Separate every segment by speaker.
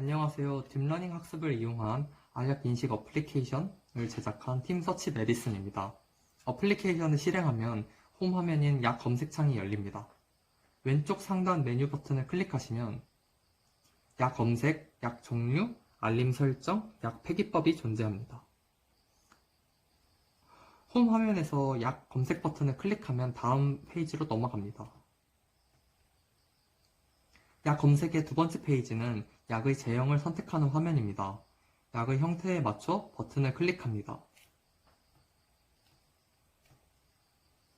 Speaker 1: 안녕하세요. 딥러닝 학습을 이용한 알약 인식 어플리케이션을 제작한 팀 서치 메디슨입니다. 어플리케이션을 실행하면 홈 화면인 약 검색창이 열립니다. 왼쪽 상단 메뉴 버튼을 클릭하시면 약 검색, 약 종류, 알림 설정, 약 폐기법이 존재합니다. 홈 화면에서 약 검색 버튼을 클릭하면 다음 페이지로 넘어갑니다. 약 검색의 두 번째 페이지는 약의 제형을 선택하는 화면입니다. 약의 형태에 맞춰 버튼을 클릭합니다.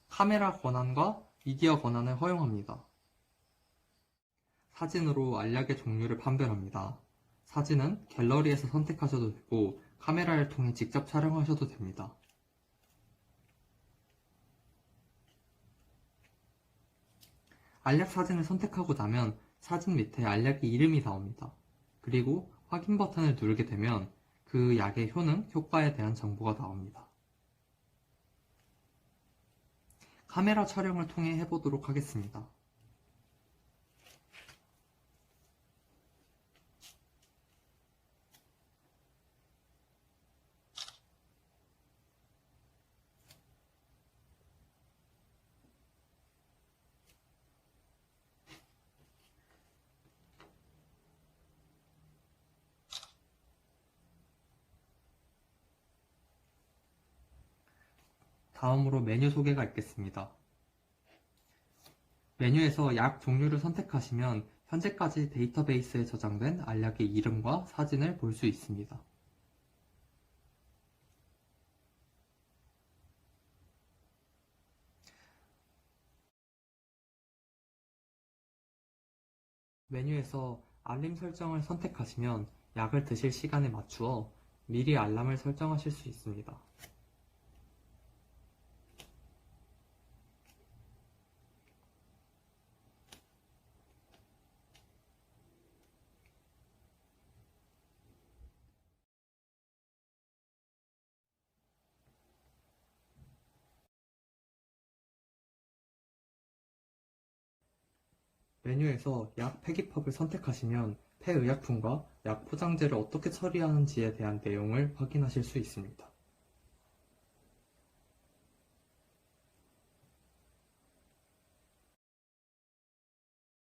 Speaker 1: 카메라 권한과 미디어 권한을 허용합니다. 사진으로 알약의 종류를 판별합니다. 사진은 갤러리에서 선택하셔도 되고 카메라를 통해 직접 촬영하셔도 됩니다. 알약 사진을 선택하고 나면 사진 밑에 알약의 이름이 나옵니다. 그리고 확인 버튼을 누르게 되면 그 약의 효능, 효과에 대한 정보가 나옵니다. 카메라 촬영을 통해 해보도록 하겠습니다. 다음으로 메뉴 소개가 있겠습니다. 메뉴에서 약 종류를 선택하시면 현재까지 데이터베이스에 저장된 알약의 이름과 사진을 볼 수 있습니다. 메뉴에서 알림 설정을 선택하시면 약을 드실 시간에 맞추어 미리 알람을 설정하실 수 있습니다. 메뉴에서 약 폐기법을 선택하시면 폐의약품과 약 포장재를 어떻게 처리하는지에 대한 내용을 확인하실 수 있습니다.